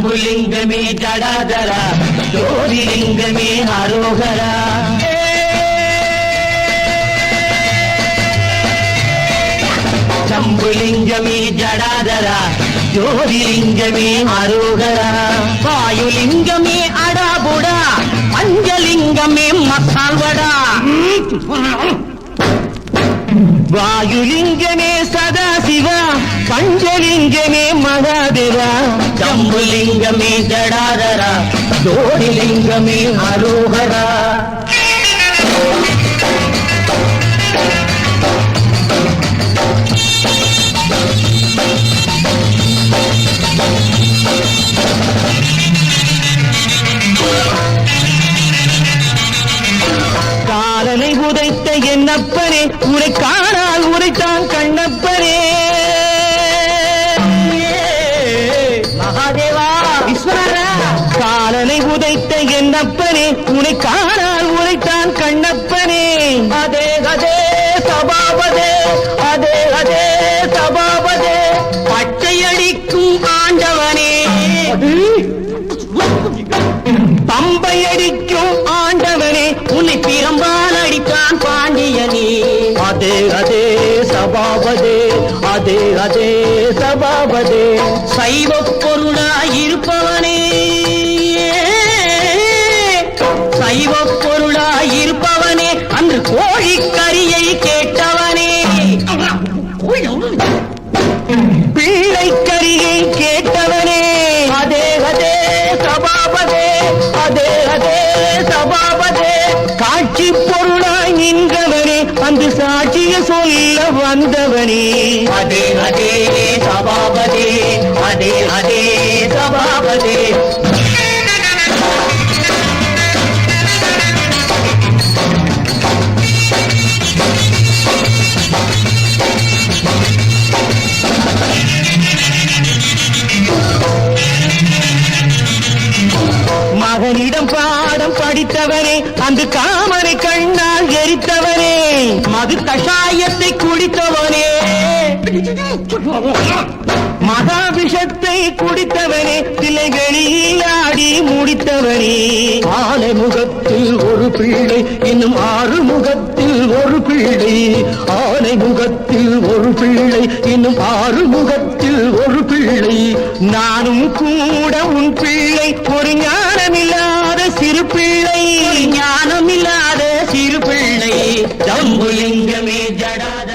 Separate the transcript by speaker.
Speaker 1: ஜம்புலிங்கமே ஜடாதரா ஜோதிலிங்கமே அரோகரா ஜம்புலிங்கமே ஜடாதரா ஜோதிலிங்கமே அரோகரா வாயுலிங்கமே அடாபுடா பஞ்சலிங்கமே மசால்வடா வாயுலிங்கமே சதாசிவா பஞ்சலிங்கமே மகாதேவா ஜம்புலிங்கமே ஜடாதரா ஜோதிலிங்கமே அரோகரா. காலனை உதைத்த என்னப்பனே உரை காணால் உரைத்தான் கண்ணப்பனே. உதைத்த என்னப்பனே உனை காணால் உரைத்தான் கண்ணப்பனே. அதே அதே சபாபதே அதே அதே சபாபதே. பச்சையடிக்கும் ஆண்டவனே. பம்பை அடிக்கும் ஆண்டவனே உன்னை பிரம்பால் அடித்தான் பாண்டியனே. அதே அதே சபாபதே அதே அதே சபாபதே. சைவ சொல்ல வந்தவனே. அதே அதே சபாபதி அதே அதே சபாபதி. மகனிடம் பாடம் படித்தவனே அந்த காமனை கண்ணால் எரித்தவனே மது கஷாயத்தை குடித்தவனே. மகாபிஷத்தை குடித்தவனே தில்லைகளில் ஆடி முடித்தவனே. ஆலை முகத்தில் ஒரு பிள்ளை இன்னும் ஆறு முகத்தில் ஒரு பிள்ளை. ஆலை முகத்தில் ஒரு பிள்ளை இன்னும் ஆறு முகத்தில் ஒரு பிள்ளை. நானும் கூட உன் பிள்ளை ஒரு ஞானமில்லாத லிங்கமே ஞானமில்லாத ஜடா